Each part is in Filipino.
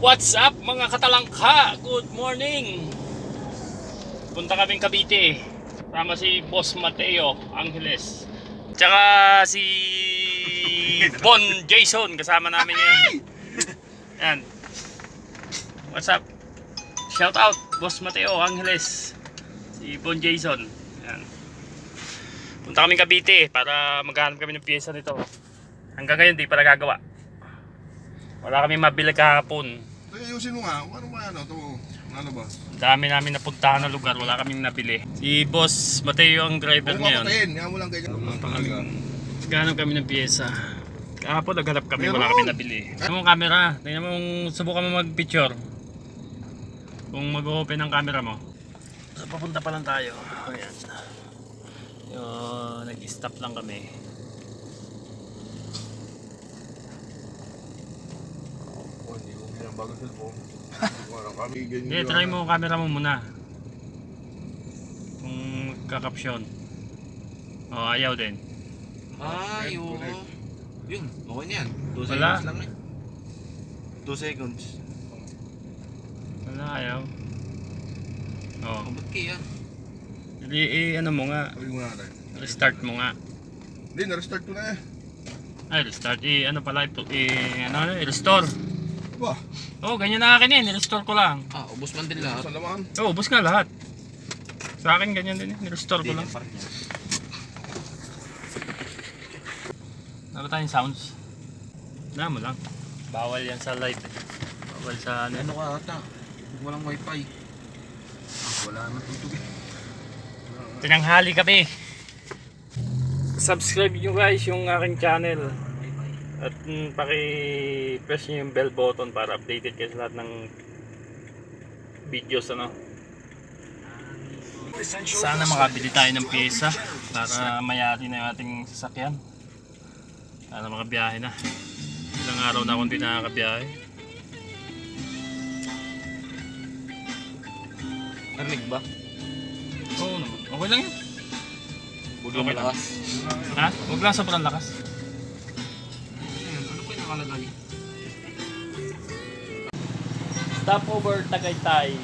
What's up mga katalangka? Good morning! Punta kaming Cavite. Tama si Boss Mateo Angeles. Tsaka si Bon Jason. Kasama namin ngayon. Yan. What's up? Shout out Boss Mateo Angeles. Si Bon Jason. Yan. Punta kaming Cavite para maghanap kami ng pyesa nito. Hanggang ngayon di pa nagagawa. Wala kami mabili kahapon. Ayusin mo nga. Ano ba ano? Ito, ano ba? Dami namin napuntahan na lugar, wala kaming nabili. Si Boss Mateo ang driver Huwag ngayon. patayin. Nga mo lang ganyan. Naghanap kami ng pyesa. Kahapon naghanap kami, wala kami nabili. Tingnan mo ang camera. Tingnan mo subukan mo mag-picture. Kung mag-open ang camera mo. So, papunta pa lang tayo. Ayan. Yo, nag-stop lang kami. Oh, ko binabago cellphone. Kami. Ganyan Hindi, try mo camera mo muna. Kung kakapsyon. Oh, ayaw din. Ay, oo. Yun, okay na yan. 2 Wala. seconds lang eh. 2 seconds. Wala, ayaw. Oh, Oh, ba't kaya? hindi, eh, ano mo nga. Sabi mo natin. Restart mo nga. Hindi, na-restart ko na eh. Ay, restart. Eh, ano pala, ito, eh, ano, eh, restore. Ba, Oh, ganyan na akin eh, nirestore ko lang. Ah, ubos man din lahat. saan naman? Oh, ubos nga lahat. Sa akin ganyan din eh, nirestore ko lang. yan, yan. Ano ba tayong sounds? Na mo lang. Bawal yan sa live. eh. Bawal sa ano. Ano ka ata? Walang wifi. Ah, wala naman tutug eh. Tinanghali kami. Subscribe nyo guys yung aking channel. At mm, paki-press nyo yung bell button para updated kayo sa lahat ng videos ano. Sana makabili tayo ng pyesa para mayari na yung ating sasakyan. Sana makabiyahe na. Ilang araw na akong hindi nakakabiyahe. Narinig ba? Oo naman. Okay lang yun. Huwag Okay lang lang. malakas. Ha? Huwag lang sobrang lakas. Nakalagay? Stopover Tagaytay.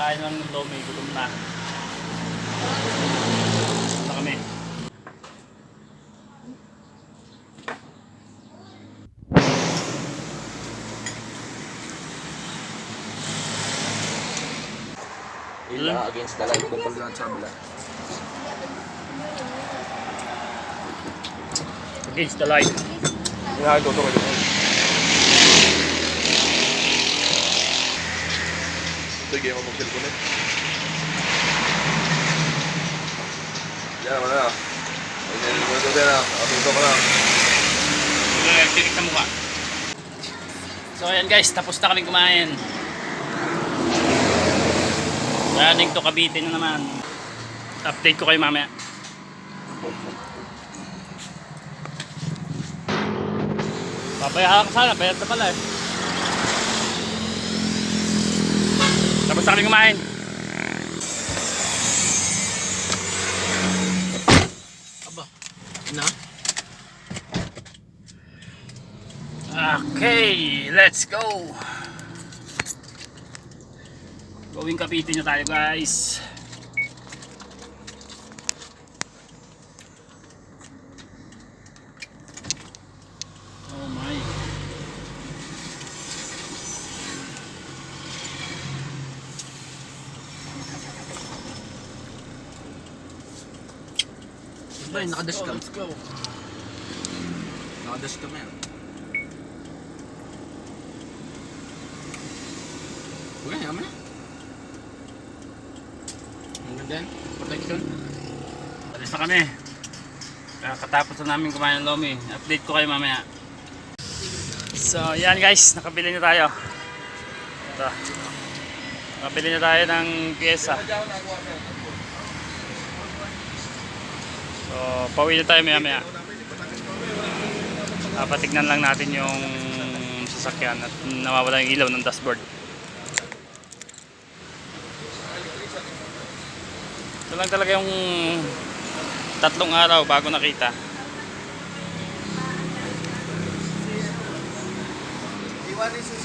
Tayo ng Lomi, gutom na. Punta kami. Ila against the light. Kumpal lang sa kabila. Against the light. Nga, ito, ito, ito. Sige, ako mag-cellphone eh. Yan, wala na. Ayun, ito, ito, ito na. Nakapinto ko na. Tinik sa mukha. So ayan guys, tapos na kami kumain. Running to Cavite na naman. Update ko kayo mamaya. Papayahan ka sana, bayad na pala eh. Tapos kami kumain. Aba. Na? Okay, let's go. Going Cavite na tayo guys. Oh my. Ba, nakadash ka. Let's go. Nakadash ka man. Okay, yaman na. Ano din? Protection? Alis na kami. Kakatapos na namin kumain ng lomi. Update ko kayo mamaya. So, yan guys. Nakabili na tayo. Ito. Nakabili na tayo ng pyesa. So, pauwi na tayo maya maya. Papatignan lang natin yung sasakyan at nawawala yung ilaw ng dashboard. Ito lang talaga yung tatlong araw bago nakita. Iwan ni susi sa loob.